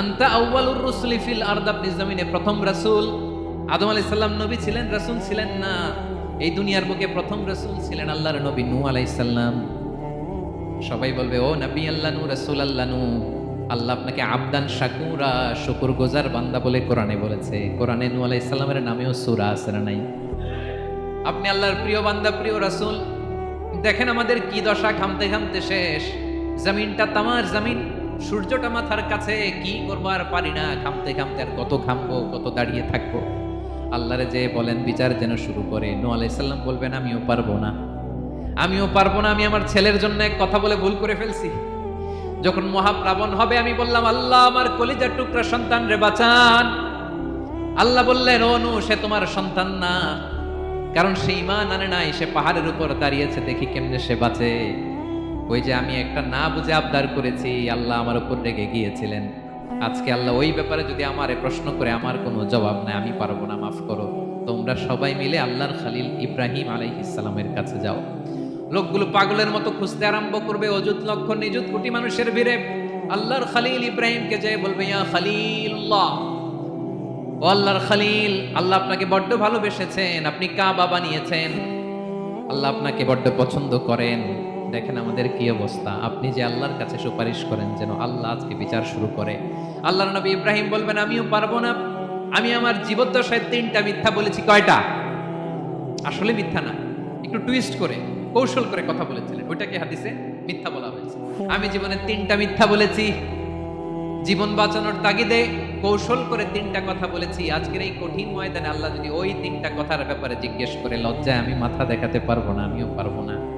আনতা আউয়ালুর রুসুলি ফিল আরদ, আপনি প্রথম রাসূল। আদম আলাইহিস সালাম নবী ছিলেন, রাসূল ছিলেন না। এই দুনিয়ার বুকে প্রথম রাসূল ছিলেন আল্লাহর নবী নূহ আলাইহিস সালাম। সবাই বলবে, ও নবী আল্লাহ নূহ, রাসূল আল্লাহ নূহ। আল্লাহ আপনাকে আবদান, শাকুরা শুকুর গোজার বান্দা বলে কোরআনে বলেছে। কোরআনে নু আলাইহিস সালামের নামেও সুরা আছে না নাই? আপনি আল্লাহর প্রিয় বান্দা, প্রিয় রাসূল, দেখেন আমাদের কি দশা খামতে খামতে শেষ। জমিনটা তামার জমিন। সূর্যটা মাথার কাছে, কি করব আর পারি না? ঘামতে ঘামতে আর কত ঘামবো, কত দাঁড়িয়ে থাকব? আল্লাহরে যে বলেন, বিচার যেন শুরু করে। নু আলাইসাল্লাম বলবেন, আমিও পারব না। আমিও পারব না, আমি আমার ছেলের জন্য এক কথা বলে ভুল করে ফেলছি। যখন মহাপ্লাবন হবে, আমি বললাম, আল্লাহ, আমার কলিজার টুকরা সন্তান রে, বাঁচান। আল্লাহ বললেন, ও নু সে তোমার সন্তান না। কারণ সে ইমান আনে নাই, সে পাহাড়ের উপর দাঁড়িয়েছে, দেখি কেমনে সে বাঁচে। ওই যে আমি একটা না বুঝে আবদার করেছি, আল্লাহ আমার উপর রেগে গিয়েছিলেন। আজকে আল্লাহ ওই ব্যাপারে যদি আমার প্রশ্ন করে, আমার কোনো জবাব নাই, আমি পারব না, মাফ করো। তোমরা সবাই মিলে আল্লাহর খালিল ইব্রাহিম আলাইহিসালামের কাছে যাও। লোকগুলো পাগলের মতো খুঁজতে আরম্ভ করবে, অযুত লক্ষ নিযুত কোটি মানুষের ভিড়ে। আল্লাহর খালিল ইব্রাহিমকে যে বলবে, ইয়া খালিল্লাহ ও আল্লাহর খালিল, আল্লাহ আপনাকে বড্ড ভালোবেসেছেন, আপনি কাবা বানিয়েছেন। আল্লাহ আপনাকে বড্ড পছন্দ করেন। দেখেন আমাদের কি অবস্থা। আপনি যে আল্লাহর কাছে সুপারিশ করেন যেন আল্লাহ আজকে বিচার শুরু করে। আল্লাহর নবী ইব্রাহিম বলবেন, আমিও পারব না। আমি আমার জীবদ্দশায় তিনটা মিথ্যা বলেছি। কয়টা? আসলে মিথ্যা না। একটু টুইস্ট করে, কৌশল করে কথা বলেছিলেন। ওইটাকে হাদিসে মিথ্যা বলা হয়েছে। আমি জীবনে তিনটা মিথ্যা বলেছি। জীবন বাঁচানোর তাগিদে কৌশল করে তিনটা কথা বলেছি। আজকের এই কঠিন ময়দানে আল্লাহ যদি ওই তিনটা কথার ব্যাপারে জিজ্ঞেস করে, লজ্জায় আমি মাথা দেখাতে পারব না, আমিও পারব না।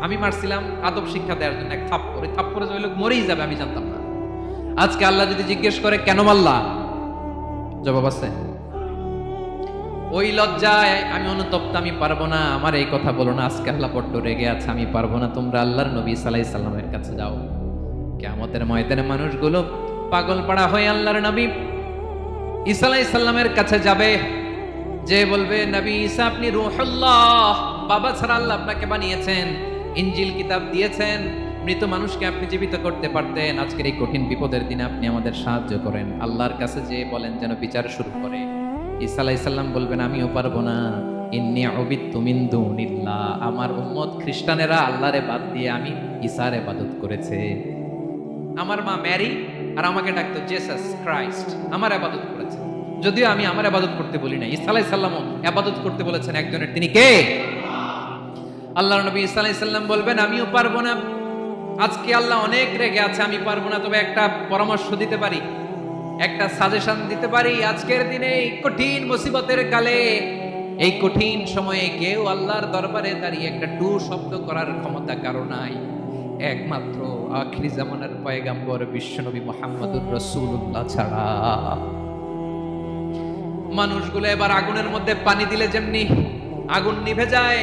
আমি মারছিলাম, আদব শিক্ষা দেওয়ার জন্য এক থাপ্পড়। থাপ্পড়ে যে ওই লোক মরেই যাবে, আমি জানতাম না। আজকে আল্লাহ যদি জিজ্ঞেস করে, কেন মারলা? জবাব আছে, ওই লজ্জায় আমি অনুতপ্ত, আমি পারব না। আমার এই কথা বলো না, আজকে আল্লাহ বড্ড রেগে আছে, আমি পারব না। তোমরা আল্লাহর নবী সালাই সাল্লামের কাছে যাও। কেমতের ময়দানে মানুষগুলো পাগল পাড়া হয়ে আল্লাহর নবী ঈসা আলাইহিস সালামের কাছে যাবে। যে বলবে, নবী ঈসা, আপনি রুহুল্লাহ, বাবা ছাড়া আল্লাহ আপনাকে বানিয়েছেন। ইনজিল কিতাব দিয়েছেন, মৃত মানুষকে আপনি জীবিত করতে পারতেন। আজকের এই কঠিন বিপদের দিনে আপনি আমাদের সাহায্য করেন। আল্লাহর কাছে যে বলেন যেন বিচার শুরু করে। ঈসা বলবেন, আমিও পারব না। আমার উম্মত খ্রিস্টানেরা আল্লাহরে বাদ দিয়ে আমি ঈসার ইবাদত করেছে। আমার মা ম্যারি আর আমাকে ডাকতো জেসাস ক্রাইস্ট। আমার আবাদত করেছে। যদিও আমি আমার আবাদত করতে বলি না ইসা আলাইসাল্লামও আবাদত করতে বলেছেন একজনের। তিনি কে? আল্লাহ নবী ইসা আলাই সাল্লাম বলবেন, আমিও পারব না। আজকে আল্লাহ অনেক রেগে আছে, আমি পারব না। তবে একটা পরামর্শ দিতে পারি, একটা সাজেশন দিতে পারি। আজকের দিনে এই কঠিন মুসিবতের কালে, এই কঠিন সময়ে কেউ আল্লাহর দরবারে দাঁড়িয়ে একটা টু শব্দ করার ক্ষমতা কারও নাই। একমাত্র আখিরি জামানের পয়গাম্বর বিশ্বনবী মোহাম্মদুর রসুল্লাহ ছাড়া। মানুষগুলো এবার আগুনের মধ্যে পানি দিলে যেমনি আগুন নিভে যায়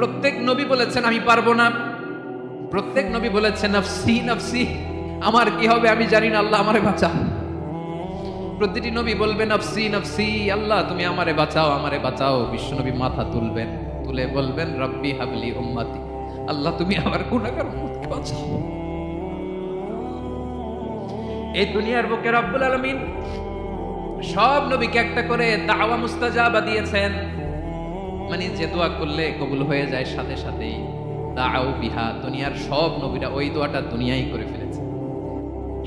প্রত্যেক নবী বলেছেন, আমি পারব না। প্রত্যেক নবী বলেছেন, নফসি নফসি, আমার কি হবে আমি জানি না, আল্লাহ আমারে বাঁচা প্রতিটি নবী বলবেন নফসি নফসি, আল্লাহ, তুমি আমারে বাঁচাও আমারে বাঁচাও। বিশ্বনবী মাথা তুলবেন, তুলে বলবেন, রব্বি হাবলি উম্মতি, আল্লাহ, তুমি আমার গুণাগার উম্মতকে বাঁচাও। এই দুনিয়ার বুকে রব্বুল আলামিন সব নবীকে একটা করে দাওয়া মুস্তাজাবা দিয়েছেন। মানে যে দোয়া করলে কবুল হয়ে যায়, সাথে সাথেই দাও বিহা, দুনিয়ার সব নবীরা ওই দোয়াটা দুনিয়াই করে ফেলেছে।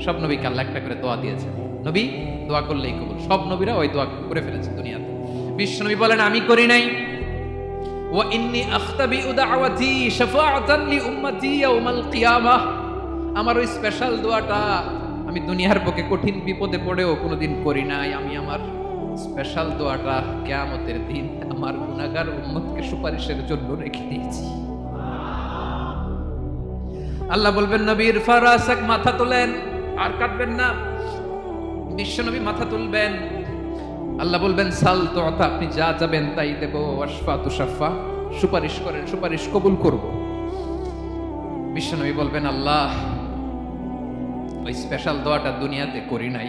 সব নবীকে আল্লাহ একটা করে দোয়া দিয়েছে। নবী, দোয়া করলেই কবুল। সব নবীরা ওই দোয়া করে ফেলেছে দুনিয়াতে। বিশ্ব নবী বলেন, আমি করি নাই। আমার ওই স্পেশাল দোয়াটা আমি দুনিয়ার বুকে কঠিন বিপদে পড়েও কোনোদিন করি নাই। আমি আমার স্পেশাল দোয়াটা কিয়ামতের দিন আমার গুনাহগার উম্মতকে সুপারিশের জন্য রেখে দিয়েছি। আল্লাহ বলবেন, নবীর ফারাসাক মাথা তোলেন, আর কাটবেন না। বিশ্বনবী মাথা তুলবেন। আল্লাহ বলবেন, সাল তো আপনি যা যাবেন তাই দেব। আশফা তুষাফা সুপারিশ করেন, সুপারিশ কবুল করব। বিশ্বনবী বলবেন, আল্লাহ, ওই স্পেশাল দোয়াটা দুনিয়াতে করি নাই।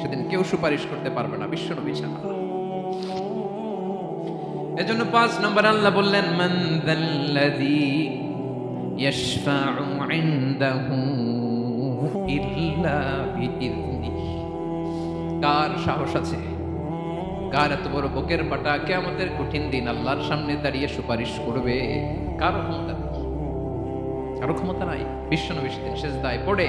সেদিন কেউ সুপারিশ করতে পারবে না বিশ্বনবী ছাড়া। এজন্য পাঁচ নম্বর আল্লাহ বললেন, মান যাল্লাযী ইয়াশফা'ু ইনদাহু ইল্লা বিইذনিহি কার সাহস আছে? কার এত বড় বুকের পাটা কেয়ামতের কঠিন দিন আল্লাহর সামনে দাঁড়িয়ে সুপারিশ করবে কার ক্ষমতা কারও ক্ষমতা নাই। বিশ্ব বিশ্বনবী সেদিন সেজদায় পড়ে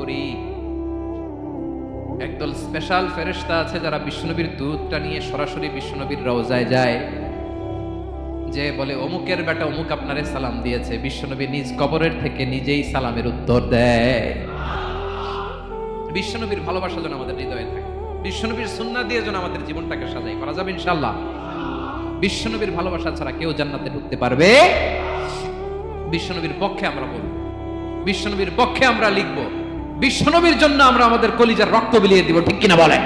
করি। একদল স্পেশাল ফেরেশতা আছে যারা বিশ্বনবীর দুধটা নিয়ে সরাসরি বিশ্বনবীর রওজায় যায়। যে বলে, অমুকের বেটা অমুক আপনারে সালাম দিয়েছে। বিশ্বনবী নিজ কবরের থেকে নিজেই সালামের উত্তর দেয়। বিশ্বনবীর ভালোবাসা যেন আমাদের হৃদয়ে থাকে। বিশ্বনবীর সুন্নাহ দিয়ে যেন আমাদের জীবনটাকে সাজাই করা যাবে ইনশাআল্লাহ। বিশ্বনবীর ভালোবাসা ছাড়া কেউ জান্নাতে ঢুকতে পারবে? বিশ্বনবীর পক্ষে আমরা বলব। বিশ্বনবীর পক্ষে আমরা লিখব। বিশ্বনবীর জন্য আমরা আমাদের কলিজার রক্ত বিলিয়ে দিব, ঠিক কিনা বলে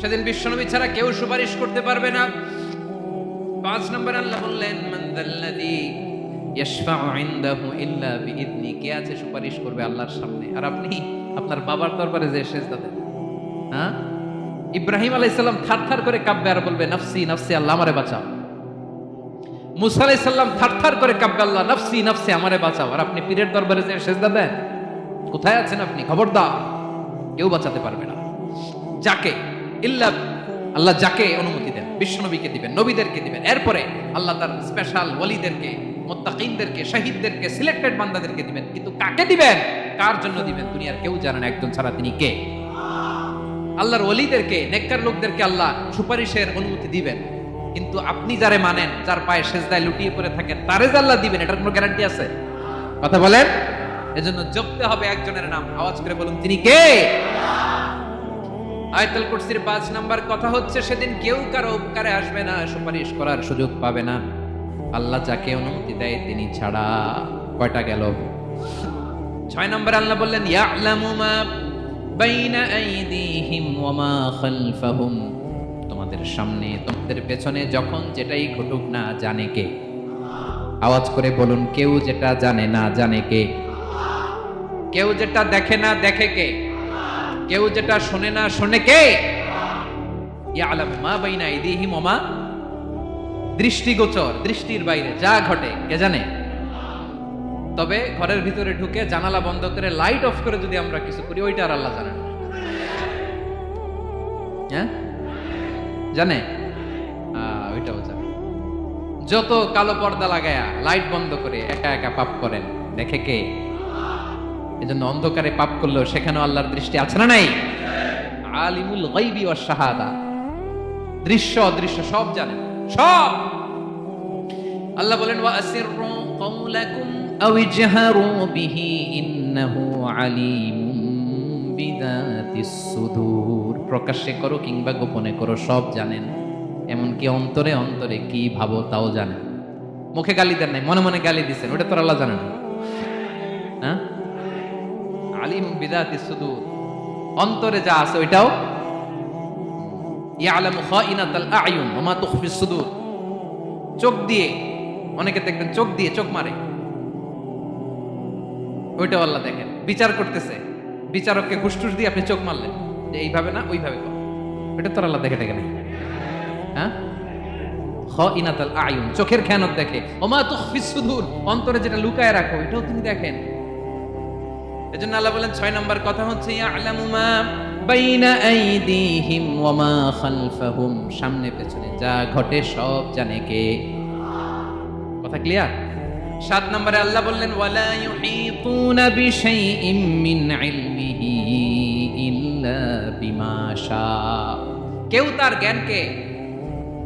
সেদিন বিশ্বনবী ছাড়া কেউ সুপারিশ করতে পারবে না। পাঁচ নম্বর আল্লাহ বললেন, মান ইয়াশফাউ ইনদাহু ইল্লা বিইذনি কে আছে সুপারিশ করবে আল্লাহর সামনে? আর আপনি, আপনার বাবার দরবারে যে সেজদা দেন। হ্যাঁ? ইব্রাহিম আলাইহিস সালাম থারথার করে কাঁপবে আর বলবে, নফসি নফসি, আল্লাহ আমারে বাঁচাও। মুসা আলাইহিস সালাম থারথার করে কাঁপবে আল্লাহ, নফসি নফসি, আমারে বাঁচাও। আর আপনি পীরের দরবারে যে সেজদা দেন, কোথায় আছেন আপনি? খবরদার, কেউ বাঁচাতে পারবে না। যাকে, ইল্লা, আল্লাহ যাকে অনুমতি দেন, বিশ্বনবীকে দিবেন, নবীদেরকে দিবেন। এরপরে আল্লাহ তার স্পেশাল ওলিদেরকে মোত্তাকিনদেরকে, শহীদদেরকে সিলেক্টেড বান্দাদেরকে দিবেন। কিন্তু কাকে দিবেন? কার জন্য দিবেন? দুনিয়ার কেউ জানেন একজন ছাড়া তিনি কে। আল্লাহর ওলিদেরকে নেককার লোকদেরকে আল্লাহ সুপারিশের অনুমতি দিবেন। কিন্তু আপনি যারে মানেন, যার পায়ে সেজদায় লুটিয়ে পড়ে থাকেন, তারে আল্লাহ দিবেন, এটার কোনো গ্যারান্টি আছে? কথা বলেন? এজন্য জপতে হবে একজনের নাম, আওয়াজ করে বলুন, তিনি কে? আয়তাল কুরসির পাঁচ নাম্বার কথা হচ্ছে, সেদিন কেউ কারও উপকারে আসবে না, সুপারিশ করার সুযোগ পাবে না। আল্লাহ যাকে অনুমতি দেয়, তিনি ছাড়া কয়টা গেল? ছয় নম্বর আল্লাহ বললেন, ইয়ালামু মা বাইনা আইদিহিম ওয়া মা খালফাহুম। তোমাদের সামনে, তোমাদের পেছনে যখন যেটাই ঘটুক না জানে কে। আওয়াজ করে বলুন, কেউ যেটা জানে না জানে কে? কেউ যেটা দেখে না দেখে কে? কেউ যেটা শোনে না শোনে কে? মা বাইনা আইদিহিম ওয়া মা দৃষ্টিগোচর, দৃষ্টির বাইরে যা ঘটে, কে জানে? তবে ঘরের ভিতরে ঢুকে জানালা বন্ধ করে লাইট অফ করে যদি আমরা কিছু করি, ওইটা আর আল্লাহ জানেন হ্যাঁ? জানে? ওইটাও জানে যত কালো পর্দা লাগায়া লাইট বন্ধ করে একা একা পাপ করেন, দেখে কে? এজন্য অন্ধকারে পাপ করলেও সেখানেও আল্লাহর দৃষ্টি আছে না নাই? আলিমুল গাইবি ওয়াস শাহাদা। দৃশ্য অদৃশ্য, সব জানেন। সব! আল্লাহ বলেন, ওয়া আসিররু কওলাকুম আও ইজহারু বিহি ইন্নাহু বিদাতিস সুদূর। প্রকাশ্যে করো কিংবা গোপনে করো, সব জানেন। এমনকি অন্তরে অন্তরে কি ভাবো তাও জানেন। মুখে গালি দেন নাই, মনে মনে গালি দিছেন, ওটা তো আল্লাহ জানেন হ্যাঁ? আলিম বিদাতিস সুদূর। অন্তরে যা আছে ওইটাও। ইয়ালামু খাইনাতাল আয়ুন ওয়া মা তুখফিস সুদূর। চোখ দিয়ে, অনেকে দেখবেন চোখ দিয়ে চোখ মারে। ওইটাও আল্লাহ দেখেন। বিচার করতেছে। বিচারককে ঘুষটুস দিয়ে আপনি চোখ মারলেন। যে এইভাবে না, ওইভাবে কর। ওইটা তোর আল্লাহ দেখে দেখে নেই। হ্যাঁ? খ ইনাতাল আয়ুন, চোখের খেয়ানত দেখে। ওমা তুখফিস সুদূর, অন্তরে যেটা লুকায় রাখো, এটাও তিনি দেখেন। এজন্য আল্লাহ বলেন, ছয় নম্বর কথা হচ্ছে, ইয়ালামু মা বাইনা আইদিহিম ওয়া মা খালফাহুম। সামনে পেছনে যা ঘটে সব জানে কে। কথা ক্লিয়ার? সাত নম্বরে আল্লাহ বললেন ইল্লা বিমা কেউ তার জ্ঞানকে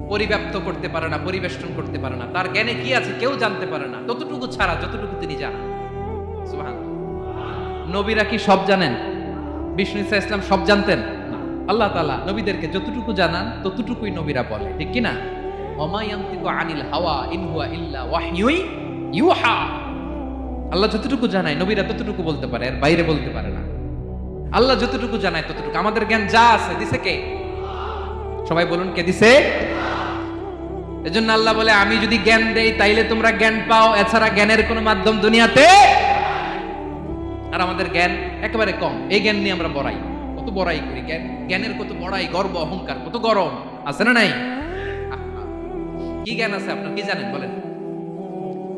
পরিব্যাপ্ত করতে পারে না, পরিবেষ্টন করতে পারে না। তার জ্ঞানে কি আছে কেউ জানতে পারে না। ততটুকু ছাড়া, যতটুকু তিনি জানেন। নবীরা কি সব জানেন? বিষ্ণু ইসা ইসলাম সব জানতেন? আল্লাহ তালা নবীদেরকে যতটুকু জানান, ততটুকুই নবীরা বলে। ঠিক কিনা অমায়ান্তিক আনিল হাওয়া ইনহুয়া ইল্লা ওয়াহিউই ইউহা! আল্লাহ যতটুকু জানায়, নবীরা ততটুকু বলতে পারে, আর বাইরে বলতে পারে না। আল্লাহ যতটুকু জানায়, ততটুকু। আমাদের জ্ঞান যা আছে, দিছে কে? সবাই বলুন কে দিছে? এজন্য আল্লাহ বলে, আমি যদি জ্ঞান দেই, তাইলে তোমরা জ্ঞান পাও। এছাড়া জ্ঞানের কোনো মাধ্যম দুনিয়াতে আর আমাদের জ্ঞান একেবারে কম। এই জ্ঞান নিয়ে আমরা বড়াই। কত বড়াই করি? জ্ঞান, জ্ঞানের কত বড়াই? গর্ব, অহংকার, কত গরম। আছে না নাই? কি জ্ঞান আছে আপনার? কি জানেন? বলেন।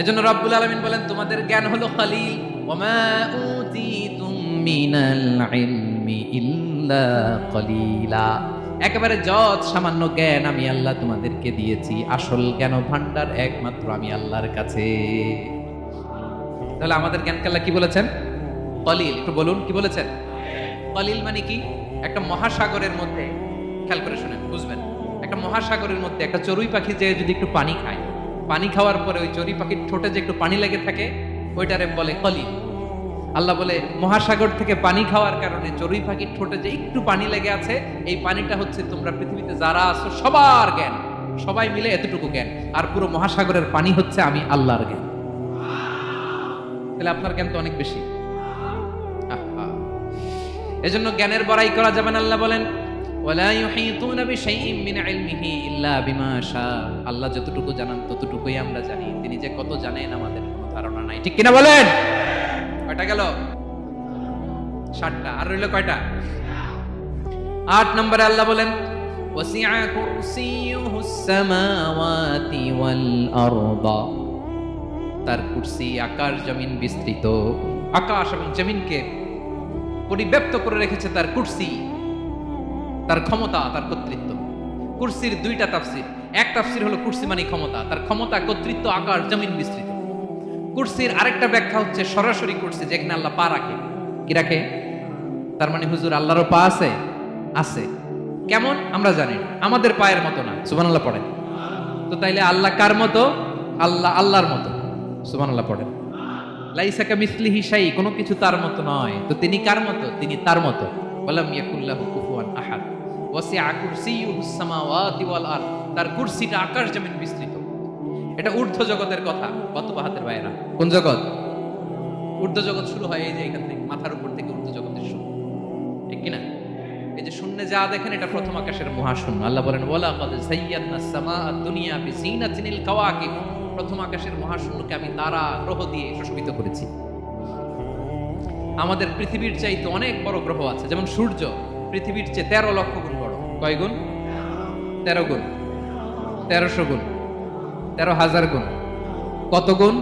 এজন্য রব্বুল আলামিন বলেন, তোমাদের জ্ঞান হলো কালিল ওমা উতিতুম ইল্লা কালিলা। একেবারে যত সামান্য জ্ঞান আমি আল্লাহ তোমাদেরকে দিয়েছি, আসল জ্ঞান ভান্ডার একমাত্র আমি আল্লাহর কাছে। তাহলে আমাদের জ্ঞান কাল্লা কি বলেছেন? কলিল একটু বলুন, কি বলেছেন? কলিল মানে কি? একটা মহাসাগরের মধ্যে, খেয়াল করে শুনেন, বুঝবেন। একটা মহাসাগরের মধ্যে একটা চড়ুই পাখি যে যদি একটু পানি খায় পানি খাওয়ার পরে ওই চড়ুই পাখির ঠোঁটে যে একটু পানি লেগে থাকে, ওইটারে বলে কলি। আল্লাহ বলে, মহাসাগর থেকে পানি খাওয়ার কারণে চড়ুই পাখির ঠোঁটে যে একটু পানি লেগে আছে, এই পানিটা হচ্ছে তোমরা পৃথিবীতে যারা আছো সবার জ্ঞান। সবাই মিলে এতটুকু জ্ঞান। আর পুরো মহাসাগরের পানি হচ্ছে আমি আল্লাহর জ্ঞান। তাহলে আপনার জ্ঞান তো অনেক বেশি। এজন্য জ্ঞানের বড়াই করা যাবে না, আল্লাহ বলেন ওয়ালা ইউহিতুনা বিশাইইন মিন ইলমিহি ইল্লা বিমা শাআ আল্লাহ যতটুকু জানান, ততটুকুই আমরা জানি। তিনি যে কত জানেন, আমাদের কোনো ধারণা নাই। ঠিক কিনা বলেন? কয়টা গেল? ষাটটা আর রইল কয়টা? আট নম্বরে আল্লাহ বলেন, ওয়াসিআ কুরসিয়ুহুস সামাওয়াতি ওয়াল তার কুরসি আকাশ জমিন বিস্তৃত। আকাশ এবং জমিনকে পরিব্যাপ্ত করে রেখেছে তার কুরসি। তার ক্ষমতা, তার কর্তৃত্ব। কুরসির দুইটা তাফসির। এক তাফসির হলো কুরসি মানে ক্ষমতা। তার ক্ষমতা, কর্তৃত্ব, আকার, জমিন বিস্তৃত। কুরসির আরেকটা ব্যাখ্যা হচ্ছে সরাসরি কুরসি যেখানে আল্লাহ পা রাখে। কি রাখে? তার মানে হুজুর, আল্লাহরও পা আছে? আছে। কেমন? আমরা জানি। আমাদের পায়ের মতো না। সুবহানাল্লাহ পড়েন। তো তাইলে আল্লাহ কার মতো? আল্লাহ, আল্লাহর মতো। সুবহানাল্লাহ পড়েন। লাইসাকা মিসলিহি শাই কোনো কিছু তার মতো নয়। তো তিনি কার মতো? তিনি তার মতো। ওয়ালাম ইয়াকুল্লাহু কুফুয়ান আহাদ। ওয়াসিআ কুরসিয়ুহুস সামাওয়াতি ওয়াল আরদ তার কুরসিটা আকাশ জমিন বিস্তৃত। এটা ঊর্ধ্ব জগতের কথা কত বাহাতের বাইরা কোন জগৎ? ঊর্ধ্ব জগৎ শুরু হয় এই যে এখান থেকে মাথার উপর থেকে ঊর্ধ্ব জগতের শুরু। ঠিক কিনা? এই যে শূন্যে যা দেখেন এটা প্রথম আকাশের মহাশূন্য। আল্লাহ বলেন ওয়ালা কদ যায়্যানা সামা দুনিয়া বিজিনাতিনিল কাওয়াকিব। প্রথম আকাশের মহাশূন্যকে আমি তারা গ্রহ দিয়ে সুশোভিত করেছি। আমাদের পৃথিবীর চাইতে অনেক বড় গ্রহ আছে যেমন সূর্য পৃথিবীর চেয়ে তেরো লক্ষ গুণ কয় গুণ? তেরো গুণ। তেরোশো গুণ। তেরো হাজার গুণ। কত গুণ?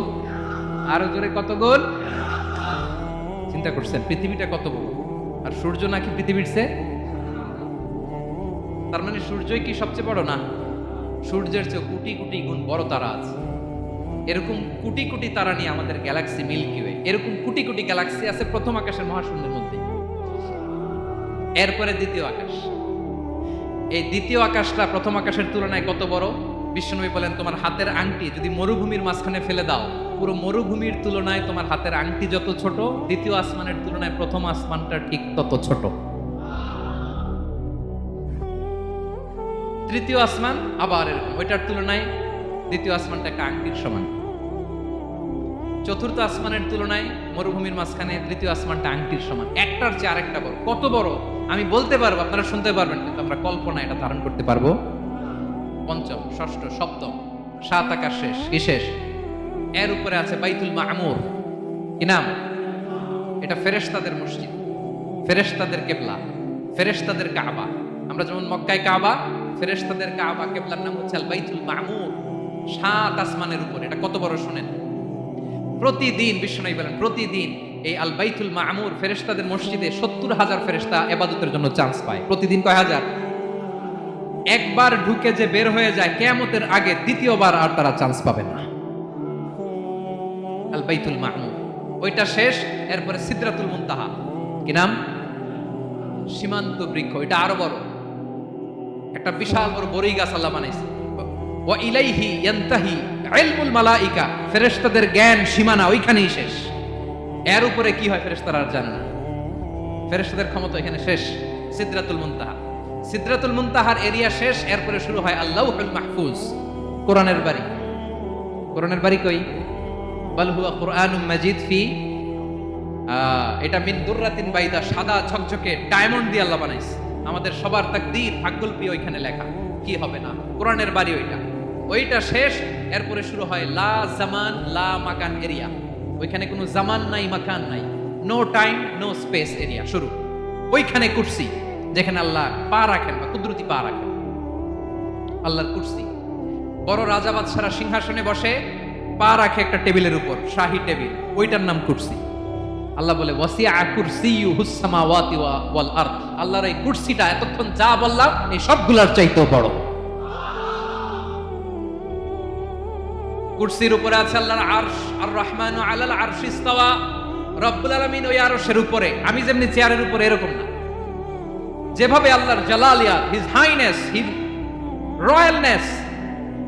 আরও জোরে কত গুণ? চিন্তা করছেন, পৃথিবীটা কত বড় আর সূর্য নাকি পৃথিবীর চেয়ে? তার মানে সূর্যই কি সবচেয়ে বড় না? সূর্যের চেয়ে কোটি কোটি গুণ বড় তারা আছে। এরকম কোটি কোটি তারা নিয়ে আমাদের গ্যালাক্সি মিল্কি ওয়ে। এরকম কোটি কোটি গ্যালাক্সি আছে প্রথম আকাশের মহাশূন্যের মধ্যে এরপরে দ্বিতীয় আকাশ। এই দ্বিতীয় আকাশটা প্রথম আকাশের তুলনায় কত বড়? বিশ্বনবী বলেন, তোমার হাতের আংটি যদি মরুভূমির মাঝখানে ফেলে দাও, পুরো মরুভূমির তুলনায় তোমার হাতের আংটি যত ছোট, দ্বিতীয় আসমানের তুলনায় প্রথম আসমানটা ঠিক তত ছোট। তৃতীয় আসমান আবার এরকম, ওইটার তুলনায় দ্বিতীয় আসমানটা একটা আংটির সমান। চতুর্থ আসমানের তুলনায় মরুভূমির মাঝখানে তৃতীয় আসমানটা আংটির সমান। একটার চেয়ে আরেকটা বড়। কত বড়? আমি বলতে পারব, আপনারা শুনতে পারবেন, কিন্তু আমরা কল্পনা এটা ধারণ করতে পারব। পঞ্চম, ষষ্ঠ, সপ্তম, সাত আকাশ শেষ, কি শেষ? এর উপরে আছে বাইতুল মামুর। কি নাম? এটা ফেরেশতাদের মসজিদ, ফেরেশতাদের কেবলা, ফেরেশতাদের কাবা। আমরা যেমন মক্কায় কাবা, ফেরেশতাদের কাবা কেবলার নাম হচ্ছে বাইতুল মামুর। সাত আসমানের উপর, এটা কত বড় শুনেন? প্রতিদিন বিষ্ণু বলেন, প্রতিদিন এই আল বাইতুল মামুর ফেরেশতাদের মসজিদে সত্তর হাজার ফেরেশতা এবাদতের জন্য চান্স পায়। প্রতিদিন কয় হাজার? একবার ঢুকে যে বের হয়ে যায়, কেয়ামতের আগে দ্বিতীয়বার আর তারা চান্স পাবে না। আল বাইতুল মামুর। ওইটা শেষ, এরপরে সিদ্রাতুল মুনতাহা। কি নাম? সীমান্ত বৃক্ষ। এটা আরও বড়। একটা বিশাল বড় বড়ই গাছ আল্লাহ বানাইছে। ওয়া ইলাইহি ইয়ান্তাহি ইলমুল মালাইকা। ফেরেশতাদের জ্ঞান সীমানা ওইখানেই শেষ। এর উপরে কি হয় ফেরেশতারা আর জানে না। ফেরেশতাদের ক্ষমতা এখানে শেষ, সিদরাতুল মুনতাহা। সিদরাতুল মুনতাহার এরিয়া শেষ, এরপরে শুরু হয় আল্লাহুল মাহফুজ। কোরআনের বাড়ি। কোরআনের বাড়ি কই? বাল হুয়া কোরআনুম মাজিদ ফি এটা মিন দুররাতিন বাইদা, সাদা ঝকঝকে ডায়মন্ড দিয়ে আল্লাহ বানাইছে। আমাদের সবার তাকদীর ভাগ্যল্পী ওইখানে লেখা। কি হবে না? কোরআনের বাড়ি ওইটা। ওইটা শেষ, এরপরে শুরু হয় লা জামান, লা মাকান এরিয়া। ওইখানে কোনো জামান নাই, মাকান নাই। No time no space area শুরু। ওইখানে কুরসি, যেখানে আল্লাহ পা রাখেন বা কুদরতি পা রাখেন। আল্লাহর কুরসি। বড় রাজা বাদশারা সিংহাসনে বসে, পা রাখে একটা টেবিলের উপর, শাহী টেবিল। ওইটার নাম কুরসি। আল্লাহ বলে, ওয়াসিয়া আল্লাহর এই কুরসিটা এতক্ষণ যা বললাম, এই সবগুলার চাইতেও বড়। কুরসির উপরে আছে আল্লাহর আরশ, আর রহমান আলাল আরশ ইস্তাওয়া। রব্বুল আলামিন ওই আরশের উপরে, আমি যেমনি চেয়ারের উপরে এরকম না। যেভাবে আল্লাহর জালালিয়াত হিজ হাইনেস হিজ রয়্যালনেস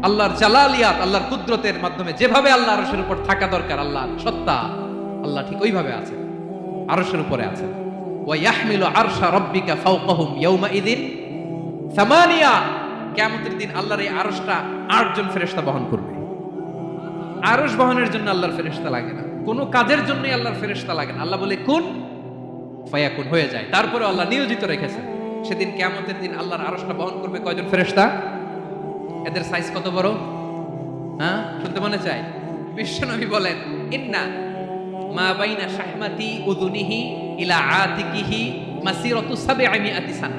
আল্লাহর জালালিয়াত, আল্লাহর কুদরতের মাধ্যমে যেভাবে আল্লাহ আরশের উপর থাকা দরকার আল্লাহর সত্তা, আল্লাহ ঠিক ওইভাবে আছে, আরশের উপরে আছে। ওয়া ইয়াহমিলু আরশা রাব্বিকা ফাওকাহুম ইয়াউমা ইদিন সামানিয়া, কিয়ামতের দিন আল্লাহর এই আরশটা আটজন ফেরেশতা বহন করবে। আরশ বহনের জন্য আল্লাহর ফেরেশতা লাগে না। কোনো কাজের জন্যই আল্লাহর ফেরেশতা লাগে না। আল্লাহ বলে, কোন? ফায়াকুন, হয়ে যায়। তারপরে আল্লাহ নিয়োজিত রেখেছেন। সেদিন কিয়ামতের দিন আল্লাহর আরশটা বহন করবে কয়জন ফেরেশতা? এদের সাইজ কত বড়? হ্যাঁ? শুনতে মনে চাই বিশ্বনবী বলেন, ইন্না মা বাইনা শাহমাতি উদুনিহি ইলা আতিকিহি মাসিরাতু সাবঈ মিআতি সানা।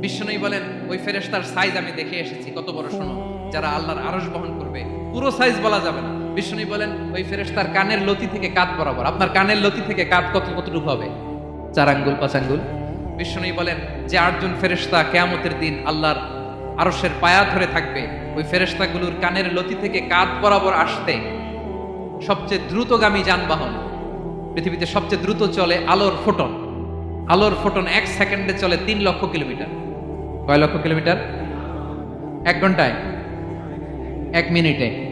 বিশ্বনবী বলেন, ওই ফেরেশতার সাইজ আমি দেখে এসেছি। কত বড়, শোনো। যারা আল্লাহর আরশ বহন করবে, পুরো সাইজ বলা যাবে না। বিশ্বনবী বলেন, ওই ফেরেশতার কানের লতি থেকে কাত বরাবর। আপনার কানের লতি থেকে কাত কত কতটুকু হবে? চার আঙ্গুল পাঁচ আঙ্গুল বিশ্বনবী বলেন, যে আটজন ফেরেশতা কেয়ামতের দিন আল্লাহর আরশের পায়া ধরে থাকবে, ওই ফেরেশতাগুলোর কানের লতি থেকে কাত বরাবর আসতে সবচেয়ে দ্রুতগামী যানবাহন। পৃথিবীতে সবচেয়ে দ্রুত চলে আলোর ফোটন। আলোর ফোটন এক সেকেন্ডে চলে তিন লক্ষ কিলোমিটার। কয় লক্ষ কিলোমিটার? এক ঘন্টায়। এক মিনিটে।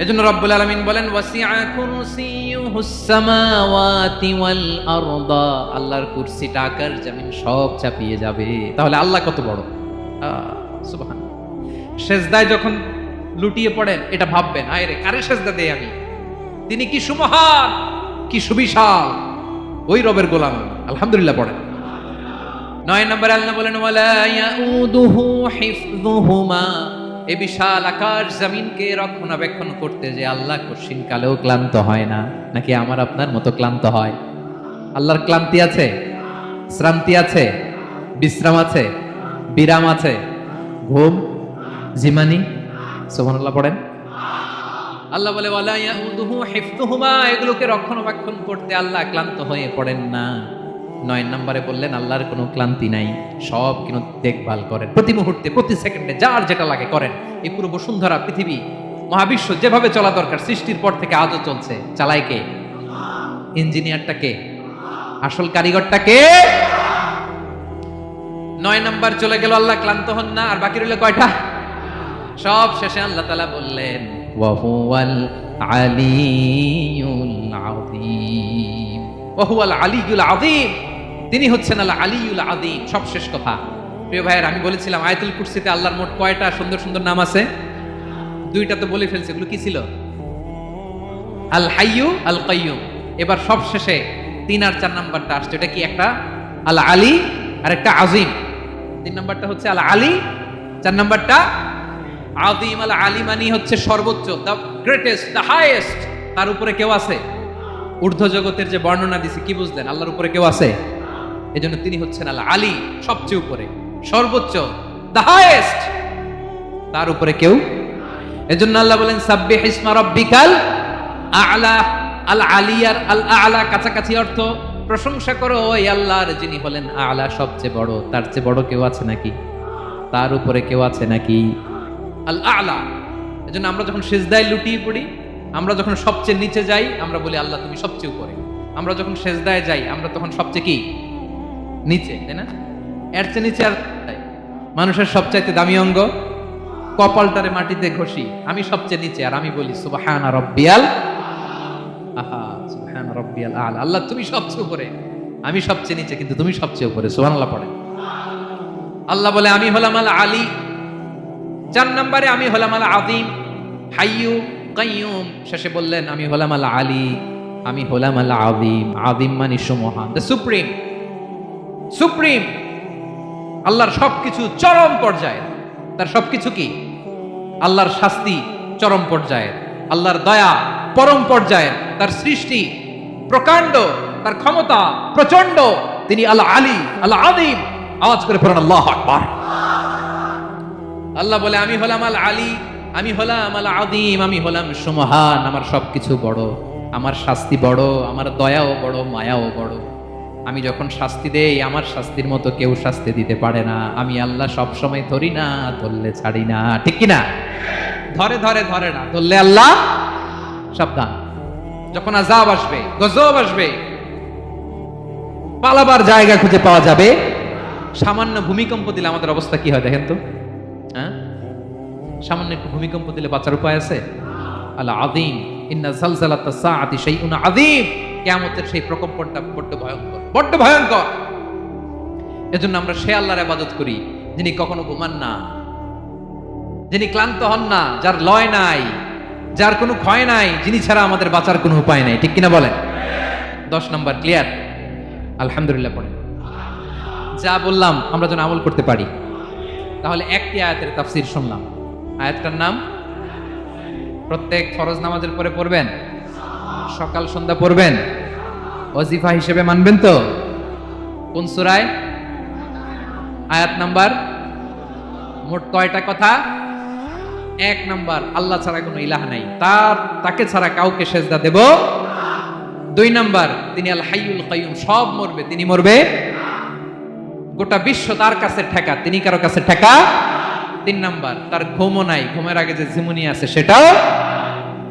এজন্য রব্বুল আলামিন বলেন আল্লাহর কুরসিটা আকাশ জমিন সব চাপিয়ে যাবে। তাহলে আল্লাহ কত বড়? সুবহান সেজদায় যখন লুটিয়ে পড়েন, এটা ভাববেন, আয় রে, কারে সেজদা দেই আমি? তিনি কি সুমহান, কি সুবিশাল, ওই রবের গোলাম। আলহামদুলিল্লাহ পড়েন। নয় নম্বর আল্লাহ বলেন, ওয়ালা ইয়াউদুহু হিফযুহুমা। এই বিশাল আকাশ জমিনকে রক্ষণাবেক্ষণ করতে যে আল্লাহ কঠিন কালেও ক্লান্ত হয় না, নাকি আমার আপনার মতো ক্লান্ত হয়? আল্লাহর ক্লান্তি আছে? শ্রান্তি আছে? বিশ্রাম আছে? বিরাম আছে? ঘুম? জিমানি? সুবহানাল্লাহ পড়েন। আল্লাহ বলে, ওয়ালা এগুলোকে রক্ষণাবেক্ষণ করতে আল্লাহ ক্লান্ত হয়ে পড়েন না। নয় নম্বরে বললেন, আল্লাহর কোনো ক্লান্তি নাই, সব কিন্তু দেখভাল করেন। প্রতি মুহূর্তে, প্রতি সেকেন্ডে যার যেটা লাগে করেন। এই পুরো বসুন্ধরা পৃথিবী, মহাবিশ্ব যেভাবে চলা দরকার, সৃষ্টির পর থেকে আজও চলছে। চালায় কে? ইঞ্জিনিয়ারটা কে? আসল কারিগরটাকে নয় নাম্বার চলে গেল, আল্লাহ ক্লান্ত হন না, আর বাকি রইল কয়টা? সব শেষে আল্লাহ তালা বললেন ওয়াহুয়াল আলিউল আযীম। ওয়াহুয়াল আলিউল আযীম। তিনি হচ্ছেন আল্লাহ আলিউল আযীম সব শেষ কথা। প্রিয় ভাইয়ের, আমি বলেছিলাম, আয়াতুল কুরসিতে আল্লাহর মোট কয়টা সুন্দর সুন্দর নাম আছে? দুইটা তো বলে ফেলছে, এগুলো কি ছিল? আল হাইয়ু, আল কাইয়ুম। এবার সব শেষে তিন আর চার নাম্বারটা আসছে, এটা কি একটা? আল আলী আর একটা আজিম তিন নাম্বারটা হচ্ছে আল আলী, চার নাম্বারটা আদিম আল আলী মানি হচ্ছে সর্বোচ্চ, দ্য গ্রেটেস্ট, দ্য হাইয়েস্ট। তার উপরে কেউ আছে? ঊর্ধ্ব জগতের যে বর্ণনা দিছে, কি বুঝলেন? আল্লাহর উপরে কেউ আছে? এজন্য তিনি হচ্ছেন আল আলী সবচেয়ে উপরে, সর্বোচ্চ দ্য হাইয়েস্ট তার উপরে কেউ এজন্য আল্লাহ বলেন, সাব্বিহ ইসমা রাব্বিকাল আলা, আল আলিয়ার, আল আলা। কাছাকাছি অর্থ, প্রশংসা করো ওই আল্লাহর যিনি হলেন আলা সবচেয়ে বড়। তার চেয়ে বড় কেউ আছে নাকি? তার উপরে কেউ আছে নাকি? আল আলা। এজন্য আমরা যখন সেজদায় লুটিয়ে পড়ি, আমরা যখন সবচেয়ে নিচে যাই, আমরা বলি, আল্লাহ, তুমি সবচেয়ে উপরে। আমরা যখন সেজদায় যাই, আমরা তখন সবচেয়ে কি? নিচে, তাই না? এর চেয়ে নিচে আর মানুষের সবচাইতে দামি অঙ্গ, কপালটারে মাটিতে ঘষি, আমি সবচেয়ে নিচে, আর আমি বলি, সুবহান রব্বিয়াল আহা রব্বিয়াল আলা। আল্লাহ, তুমি সবচেয়ে উপরে। আমি সবচেয়ে নিচে, কিন্তু তুমি সবচেয়ে উপরে। সুবহানাল্লাহ পড়ে। আল্লাহ বলে, আমি হলাম আল আলী চার নম্বরে, আমি হলাম আল আদিম হাইয়ু কাইয়ুম শেষে বললেন, আমি হলাম আল আলী আমি হলাম আল আদিম আদিম মানে সুমহান। The supreme. সুপ্রিম। আল্লাহর সবকিছু চরম পর্যায়ে তার সবকিছু কি? আল্লাহর শাস্তি চরম পর্যায়ের। আল্লাহর দয়া পরম পর্যায়ের। তার সৃষ্টি প্রকাণ্ড, তার ক্ষমতা প্রচণ্ড তিনি আল্লাহ আলী আল্লাহ আদিম আওয়াজ করে পড়েন, আল্লাহ আকবার। আল্লাহ বলে, আমি হলাম আল আলী আমি হলাম আল আদিম আমি হলাম সুমহান। আমার সবকিছু বড়। আমার শাস্তি বড়, আমার দয়াও বড়, মায়াও বড়। আমি যখন শাস্তি দেই, আমার শাস্তির মতো কেউ শাস্তি দিতে পারে না। আমি আল্লাহ সব সময় ধরি না, ধরলে ছাড়ি না। ঠিক কি না ধরে ধরে ধরে না, ধরলে আল্লাহ সাবধান। যখন আজাব আসবে, গজব আসবে, পালাবার জায়গা খুঁজে পাওয়া যাবে। সামান্য ভূমিকম্প দিলে আমাদের অবস্থা কি হয় দেখেন তো? হ্যাঁ? সামান্য একটু ভূমিকম্প দিলে বাঁচার উপায় আছে? আল্লাহ আদিম ইন্না জালজালাত সাআতি শাইউন আযীম। কিয়ামতের সেই প্রকম্পনটা বড্ড ভয়ঙ্কর বড্ড ভয়ঙ্কর। এজন্য আমরা সে আল্লাহর ইবাদত করি, যিনি কখনো ঘুমান না, যিনি ক্লান্ত হন না, যার লয় নাই, যার কোনো ক্ষয় নাই, যিনি ছাড়া আমাদের বাঁচার কোনো উপায় নাই। ঠিক কিনা বলেন? দশ নম্বর, ক্লিয়ার? আলহামদুলিল্লাহ পড়েন। যা বললাম, আমরা যেন আমল করতে পারি। তাহলে একটি আয়াতের তাফসির শুনলাম। আয়াতটার নাম? প্রত্যেক ফরজ নামাজের পরে পড়বেন? সকাল সন্ধ্যা পড়বেন? অজিফা হিসেবে মানবেন তো? কোন সুরায়? আয়াত নাম্বার? মোট কয়টা কথা? এক নাম্বার, আল্লাহ ছাড়া কোনো ইলাহ নাই। তার, তাকে ছাড়া কাউকে সেজদা দেব দুই নাম্বার, তিনি আল হাইউল কাইয়ুম, সব মরবে, তিনি মরবে গোটা বিশ্ব তার কাছে ঠেকা, তিনি কারও কাছে ঠেকা তিন নাম্বার, তার ঘুমও নাই। ঘুমের আগে যে ঝিমুনি আছে, সেটাও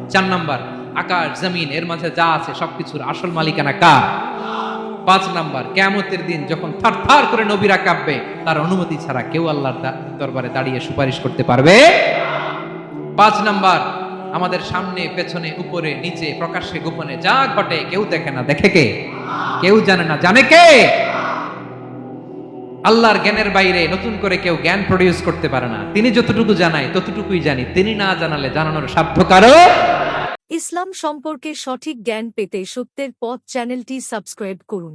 চার নাম্বার আকাশ, জমিন, এর মাঝে যা আছে সবকিছুর আসল মালিকানা কার? পাঁচ নাম্বার, কেয়ামতের দিন যখন থার থার করে নবীরা কাঁপবে, তার অনুমতি ছাড়া কেউ আল্লাহর দরবারে দাঁড়িয়ে সুপারিশ করতে পারবে? পাঁচ নাম্বার, আমাদের সামনে, পেছনে, উপরে, নিচে, প্রকাশ্যে, গোপনে যা ঘটে, কেউ দেখে না। দেখে কে? কেউ জানে না। জানে কে? আল্লাহর জ্ঞানের বাইরে নতুন করে কেউ জ্ঞান প্রডিউস করতে পারে না। তিনি যতটুকু জানায়, ততটুকুই জানি। তিনি না জানালে জানানোর সাধ্য কারও? ইসলাম সম্পর্কে সঠিক জ্ঞান পেতে সত্যের পথ চ্যানেলটি সাবস্ক্রাইব করুন।